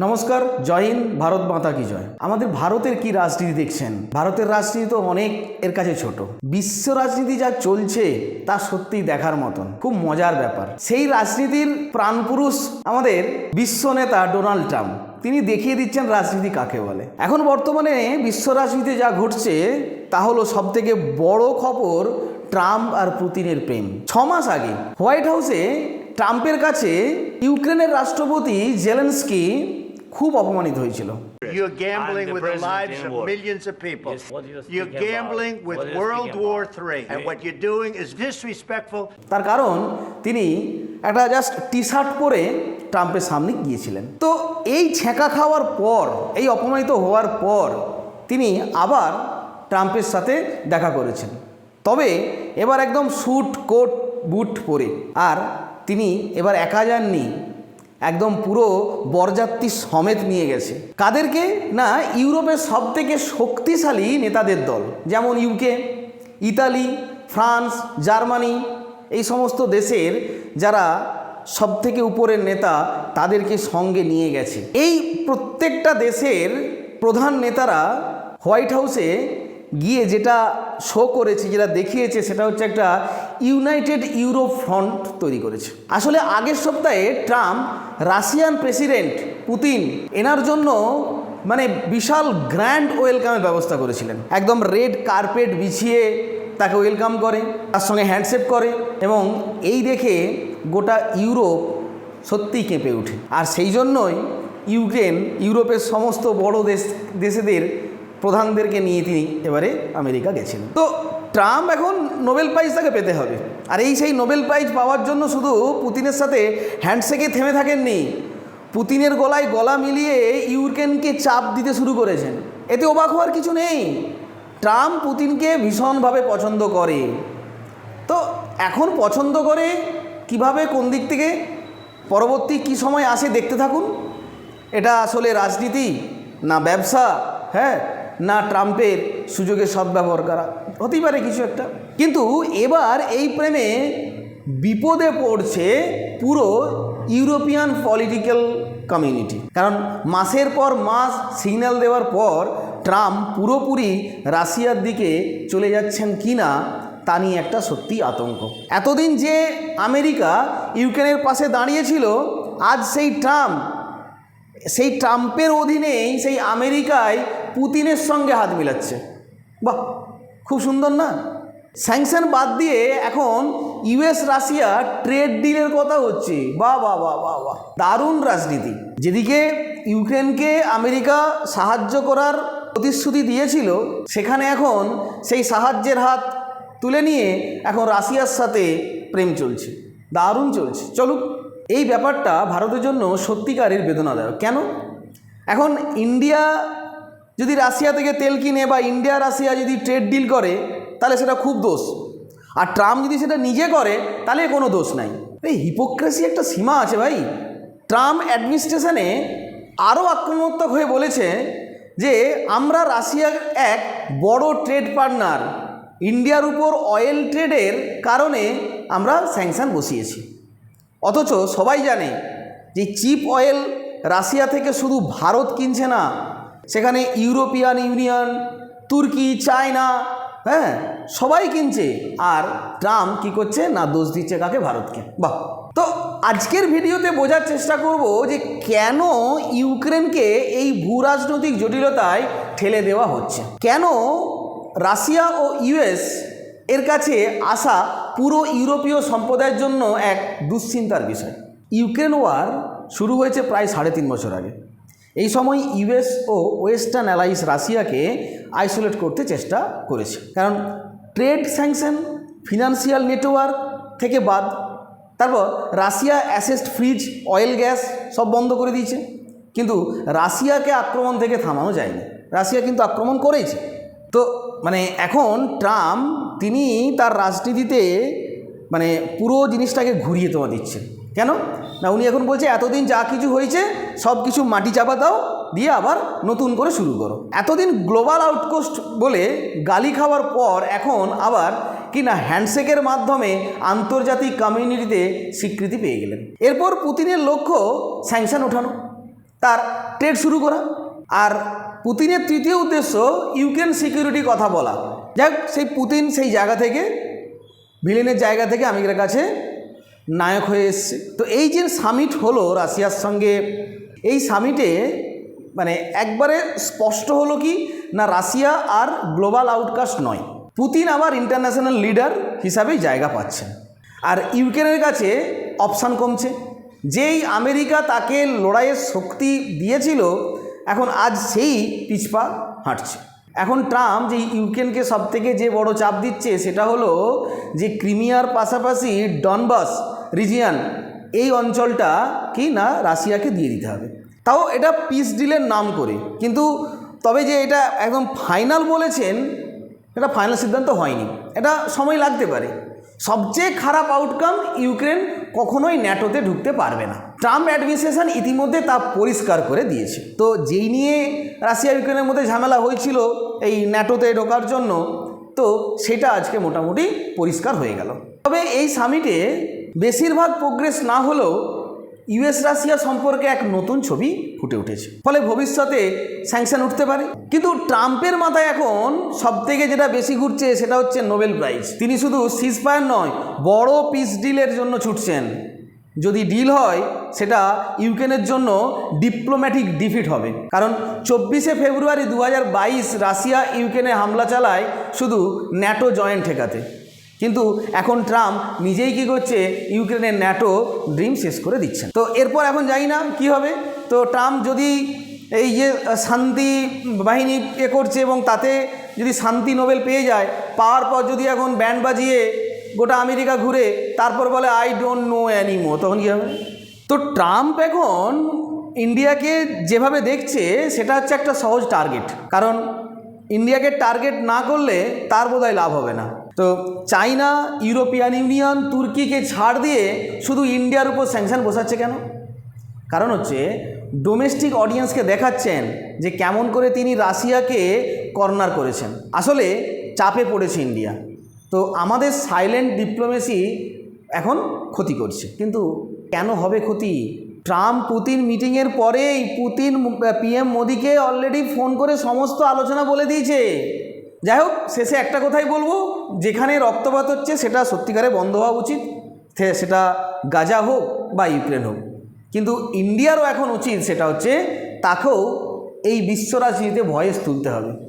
নমস্কার, জয় হিন্দ, ভারত মাতা কি জয়। আমাদের ভারতের কি রাজনীতি দেখছেন? ভারতের রাজনীতি তো অনেক, এর কাছে ছোট। বিশ্ব রাজনীতি যা চলছে, তা সত্যিই দেখার মতন। খুব মজার ব্যাপার। সেই রাজনীতির প্রাণপুরুষ আমাদের বিশ্ব নেতা ডোনাল্ড ট্রাম্প। তিনি দেখিয়ে দিচ্ছেন রাজনীতি কাকে বলে। এখন বর্তমানে বিশ্ব রাজনীতিতে যা ঘটছে, তা হলো সব থেকে বড় খবর ট্রাম্প আর পুতিনের প্রেম। ছ মাস আগে হোয়াইট হাউসে ট্রাম্পের কাছে ইউক্রেনের রাষ্ট্রপতি জেলেন্সকি খুব অপমানিত হয়েছিল। তার কারণ তিনি একটা জাস্ট টি শার্ট পরে ট্রাম্পের সামনে গিয়েছিলেন। তো এই ছেঁকা খাওয়ার পর এই অপমানিত হওয়ার পর তিনি আবার ট্রাম্পের সাথে দেখা করেছেন। তবে এবার একদম স্যুট কোট বুট পরে। আর তিনি এবার একা যাননি। একদম পুরো বরযাত্রী সমেত নিয়ে গেছে। কাদেরকে? না, ইউরোপের সব থেকে শক্তিশালী নেতাদের দল। যেমন ইউকে ইতালি ফ্রান্স জার্মানি এই সমস্ত দেশের যারা সব থেকে উপরের নেতা তাদেরকে সঙ্গে নিয়ে গেছে। এই প্রত্যেকটা দেশের প্রধান নেতারা হোয়াইট হাউসে গিয়ে যেটা শো করেছে, যেটা দেখিয়েছে, সেটা হচ্ছে একটা ইউনাইটেড ইউরোপ ফ্রন্ট তৈরি করেছে। আসলে আগের সপ্তাহে ট্রাম্প রাশিয়ান প্রেসিডেন্ট পুতিন এনার জন্য মানে বিশাল গ্র্যান্ড ওয়েলকামের ব্যবস্থা করেছিলেন। একদম রেড কার্পেট বিছিয়ে তাকে ওয়েলকাম করে, তার সঙ্গে হ্যান্ডশেক করে এবং এই দেখে গোটা ইউরোপ সত্যিই কেঁপে ওঠে। আর সেই জন্যই ইউক্রেন ইউরোপের সমস্ত বড় দেশ, দেশেদের প্রধানদেরকে নিয়ে তিনি এবারে আমেরিকা গেছিলেন তো ট্রাম্প এখন নোবেল প্রাইজ তাকে পেতে হবে। আর এই সেই নোবেল প্রাইজ পাওয়ার জন্য শুধু পুতিনের সাথে হ্যান্ডশেকে থেমে থাকেননি। পুতিনের গলায় গলা মিলিয়ে ইউক্রেনকে চাপ দিতে শুরু করেছেন। এতে অবাক হওয়ার কিছু নেই। ট্রাম্প পুতিনকে ভীষণভাবে পছন্দ করে। তো এখন পছন্দ করে কীভাবে, কোন দিক থেকে, পরবর্তী কি সময় আসে দেখতে থাকুন। এটা আসলে রাজনীতি না ব্যবসা হ্যাঁ? না ট্রাম্পের সুযোগের সদ্ব্যবহার করা। হতেই পারে কিছু একটা। কিন্তু এবার এই প্রেমে বিপদে পড়ছে পুরো ইউরোপিয়ান পলিটিক্যাল কমিউনিটি। কারণ মাসের পর মাস সিগন্যাল দেওয়ার পর ট্রাম্প পুরোপুরি রাশিয়ার দিকে চলে যাচ্ছেন কি না তা নিয়ে একটা সত্যি আতঙ্ক। এতদিন যে আমেরিকা ইউক্রেনের পাশে দাঁড়িয়েছিল, আজ সেই ট্রাম্প, সেই ট্রাম্পের অধীনেই সেই আমেরিকায় পুতিনের সঙ্গে হাত মিলাচ্ছে। বাহ, খুব সুন্দর না? স্যাংশন বাদ দিয়ে এখন ইউএস রাশিয়া ট্রেড ডিলের কথা হচ্ছে। বাহ বা বাহ বা বাহ। দারুণ রাজনীতি। যেদিকে ইউক্রেনকে আমেরিকা সাহায্য করার প্রতিশ্রুতি দিয়েছিল, সেখানে এখন সেই সাহায্যের হাত তুলে নিয়ে এখন রাশিয়ার সাথে প্রেম চলছে। দারুণ চলছে। চলুক, এই ব্যাপারটা ভারতের জন্য সত্যিকারের বেদনাদায়ক। কেন? এখন ইন্ডিয়া যদি রাশিয়া থেকে তেল কিনে বা ইন্ডিয়া, রাশিয়া যদি ট্রেড ডিল করে, তাহলে সেটা খুব দোষ। আর ট্রাম্প যদি সেটা নিজে করে, তাহলে কোনো দোষ নাই। এই হিপোক্রেসি একটা সীমা আছে ভাই। ট্রাম্প অ্যাডমিনিস্ট্রেশনে আরও আক্রমণাত্মক হয়ে বলেছে যে, আমরা রাশিয়ার এক বড় ট্রেড পার্টনার ইন্ডিয়ার উপর অয়েল ট্রেডের কারণে আমরা স্যাংশন বসিয়েছি। অথচ সবাই জানে যে চিপ অয়েল রাশিয়া থেকে শুধু ভারত কিনছে না সেখানে ইউরোপিয়ান ইউনিয়ন, তুর্কি, চায়না হ্যাঁ সবাই কিনছে। আর ট্রাম্প কি করছে? না, দোষ দিচ্ছে কাকে? ভারতকে। বাহ। তো আজকের ভিডিওতে বোঝার চেষ্টা করব যে কেন ইউক্রেনকে এই ভূ রাজনৈতিক জটিলতায় ঠেলে দেওয়া হচ্ছে। কেন রাশিয়া ও ইউএস এর কাছে আসা পুরো ইউরোপীয় সম্প্রদায়ের জন্য এক দুশ্চিন্তার বিষয়। ইউক্রেন ওয়ার শুরু হয়েছে প্রায় সাড়ে তিন বছর আগে। এই সময় ইউএস ও ওয়েস্টার্ন অ্যালাইস রাশিয়াকে আইসোলেট করতে চেষ্টা করেছে। কারণ ট্রেড স্যাংশন, ফিনান্সিয়াল নেটওয়ার্ক থেকে বাদ, তারপর Russia assets freeze, oil gas সব বন্ধ করে দিয়েছে। কিন্তু রাশিয়াকে আক্রমণ থেকে থামানো যায়নি। রাশিয়া কিন্তু আক্রমণ করেছে। তো মানে এখন ট্রাম্প, তিনি তার রাজনীতিতে মানে পুরো জিনিসটাকে ঘুরিয়ে তোমা দিচ্ছেন। কেন? না, উনি এখন বলছে, এতদিন যা কিছু হয়েছে, সব কিছু মাটি চাপা দাও, দিয়ে আবার নতুন করে শুরু করো। এতদিন গ্লোবাল আউটকোস্ট বলে গালি খাওয়ার পর এখন আবার কি না হ্যান্ডশেকের মাধ্যমে আন্তর্জাতিক কমিউনিটিতে স্বীকৃতি পেয়ে গেলেন। এরপর পুতিনের লক্ষ্য স্যাংশন ওঠানো, তার ট্রেড শুরু করা, আর পুতিনের তৃতীয় উদ্দেশ্য ইউক্রেন সিকিউরিটি কথা বলা। যাই সেই পুতিন সেই জায়গা থেকে, ভিলেনের জায়গা থেকে আমেরিকার কাছে নায়ক হয়ে এসছে। তো এই যে সামিট হলো রাশিয়ার সঙ্গে, এই সামিটে মানে একবারে স্পষ্ট হলো কি, না রাশিয়া আর গ্লোবাল আউটকাস্ট নয়। পুতিন আবার ইন্টারন্যাশনাল লিডার হিসাবেই জায়গা পাচ্ছেন আর ইউক্রেনের কাছে অপশান কমছে। যেই আমেরিকা তাকে লড়াইয়ের শক্তি দিয়েছিল, এখন আজ সেই পিছপা হাঁটছে। এখন ট্রাম্প যে ইউক্রেনকে সব থেকে যে বড় চাপ দিচ্ছে, সেটা হলো যে ক্রিমিয়ার পাশাপাশি ডনবাস রিজিয়ান এই অঞ্চলটা কি না রাশিয়াকে দিয়ে দিতে হবে। তাও এটা পিস ডিলের নাম করে। কিন্তু তবে যে এটা একদম ফাইনাল বলেছেন, এটা ফাইনাল সিদ্ধান্ত হয়নি। এটা সময় লাগতে পারে। সবচেয়ে খারাপ আউটকাম ইউক্রেন কখনোই ন্যাটোতে ঢুকতে পারবে না। ট্রাম্প অ্যাডমিনিস্ট্রেশন ইতিমধ্যে তা পরিষ্কার করে দিয়েছে। তো যেই নিয়ে রাশিয়া ইউক্রেনের মধ্যে ঝামেলা হয়েছিল, এই ন্যাটোতে ঢোকার জন্য, তো সেটা আজকে মোটামুটি পরিষ্কার হয়ে গেল। তবে এই সামিটে বেশিরভাগ প্রোগ্রেস না হলেও ইউএস রাশিয়া সম্পর্কে এক নতুন ছবি ফুটে উঠেছে। ফলে ভবিষ্যতে স্যাংশন উঠতে পারে। কিন্তু ট্রাম্পের মাথায় এখন সব থেকে যেটা বেশি ঘুরছে সেটা হচ্ছে নোবেল প্রাইজ। তিনি শুধু সিজফায়ার নয়, বড় পিস ডিলের জন্য ছুটছেন। যদি ডিল হয়, সেটা ইউক্রেনের জন্য ডিপ্লোম্যাটিক ডিফিট হবে। কারণ চব্বিশে ফেব্রুয়ারি দু হাজার বাইশ রাশিয়া ইউক্রেনে হামলা চালায় শুধু ন্যাটো জয়েন্ট ঠেকাতে। কিন্তু এখন ট্রাম্প নিজেই কি করছে, ইউক্রেনের ন্যাটো ড্রিম শেষ করে দিচ্ছেন। তো এরপর এখন জানি না কি হবে। তো ট্রাম্প যদি এই যে শান্তি বাহিনী এ করছে এবং তাতে যদি শান্তি নোবেল পেয়ে যায়, পাওয়ার পর যদি এখন ব্যান্ড বাজিয়ে গোটা আমেরিকা ঘুরে, তারপর বলে আই ডোন্ট নো অ্যানিমো তখন কী হবে? তো ট্রাম্প এখন ইন্ডিয়াকে যেভাবে দেখছে, সেটা হচ্ছে একটা সহজ টার্গেট। কারণ ইন্ডিয়াকে টার্গেট না করলে তার বোধহয় লাভ হবে না। তো চাইনা, ইউরোপিয়ান ইউনিয়ন, তুর্কিকে ছাড় দিয়ে শুধু ইন্ডিয়ার উপর স্যাংশন বসাচ্ছে কেন? কারণ হচ্ছে ডোমেস্টিক অডিয়েন্সকে দেখাচ্ছেন যে কেমন করে তিনি রাশিয়াকে কর্নার করেছেন। আসলে চাপে পড়েছে ইন্ডিয়া। তো আমাদের সাইলেন্ট ডিপ্লোমেসি এখন ক্ষতি করছে। কিন্তু কেন হবে ক্ষতি? ট্রাম্প পুতিন মিটিংয়ের পরেই পুতিন পিএম মোদিকে অলরেডি ফোন করে সমস্ত আলোচনা বলে দিয়েছে। যাই হোক শেষে একটা কথাই বলব, যেখানে রক্তপাত হচ্ছে সেটা সত্যিকারে বন্ধ হওয়া উচিত সেটা গাজা হোক বা ইউক্রেন হোক। কিন্তু ইন্ডিয়ারও এখন উচিত সেটা হচ্ছে, তাকেও এই বিশ্ব রাজনীতিতে ভয়েস তুলতে হবে।